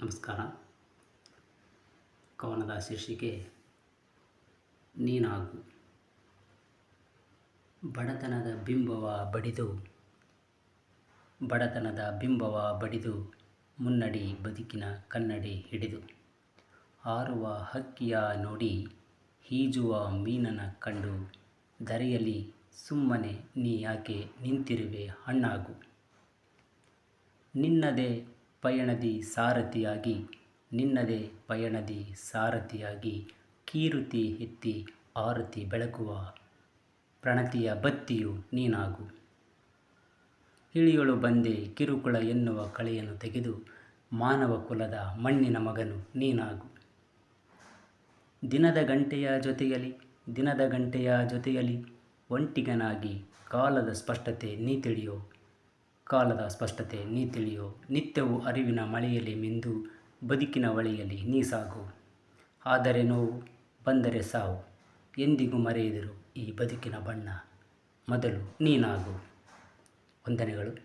ನಮಸ್ಕಾರ. ಕವನದ ಶೀರ್ಷಿಕೆ ನೀನಾಗು. ಬಡತನದ ಬಿಂಬವ ಬಡಿದು, ಬಡತನದ ಬಿಂಬವ ಬಡಿದು ಮುನ್ನಡಿ ಬದುಕಿನ ಕನ್ನಡಿ ಹಿಡಿದು ಹಾರುವ ಹಕ್ಕಿಯ ನೋಡಿ ಈಜುವ ಮೀನನ ಕಂಡು ಧರೆಯಲ್ಲಿ ಸುಮ್ಮನೆ ನೀ ಯಾಕೆ ನಿಂತಿರುವೆ ಹಣ್ಣಾಗು ನಿನ್ನದೇ ಪಯಣದಿ ಸಾರಥಿಯಾಗಿ, ನಿನ್ನದೇ ಪಯಣದಿ ಸಾರಥಿಯಾಗಿ ಕೀರುತಿ ಎತ್ತಿ ಆರತಿ ಬೆಳಗುವ ಪ್ರಣತಿಯ ಬತ್ತಿಯು ನೀನಾಗು. ಇಳಿಯೊಳು ಬಂದೆ ಕಿರುಕುಳ ಎನ್ನುವ ಕಳೆಯನ್ನು ತೆಗೆದು ಮಾನವ ಕುಲದ ಮಣ್ಣಿನ ಮಗನು ನೀನಾಗು. ದಿನದ ಗಂಟೆಯ ಜೊತೆಯಲ್ಲಿ ದಿನದ ಗಂಟೆಯ ಜೊತೆಯಲ್ಲಿ ಒಂಟಿಗನಾಗಿ ಕಾಲದ ಸ್ಪಷ್ಟತೆ ನೀ ತಿಳಿಯೋ ಕಾಲದ ಸ್ಪಷ್ಟತೆ ನೀ ತಿಳಿಯೋ ನಿತ್ಯವೂ ಅರಿವಿನ ಮಳೆಯಲ್ಲಿ ಮಿಂದು ಬದುಕಿನ ಹೊಳೆಯಲ್ಲಿ ನೀ ಸಾಗು ಆದರೆ ನೋವು ಬಂದರೆ ಸಾವು. ಎಂದಿಗೂ ಮರೆಯದಿರು ಈ ಬದುಕಿನ ಬಣ್ಣ. ಮೊದಲು ನೀನಾಗು. ವಂದನೆಗಳು.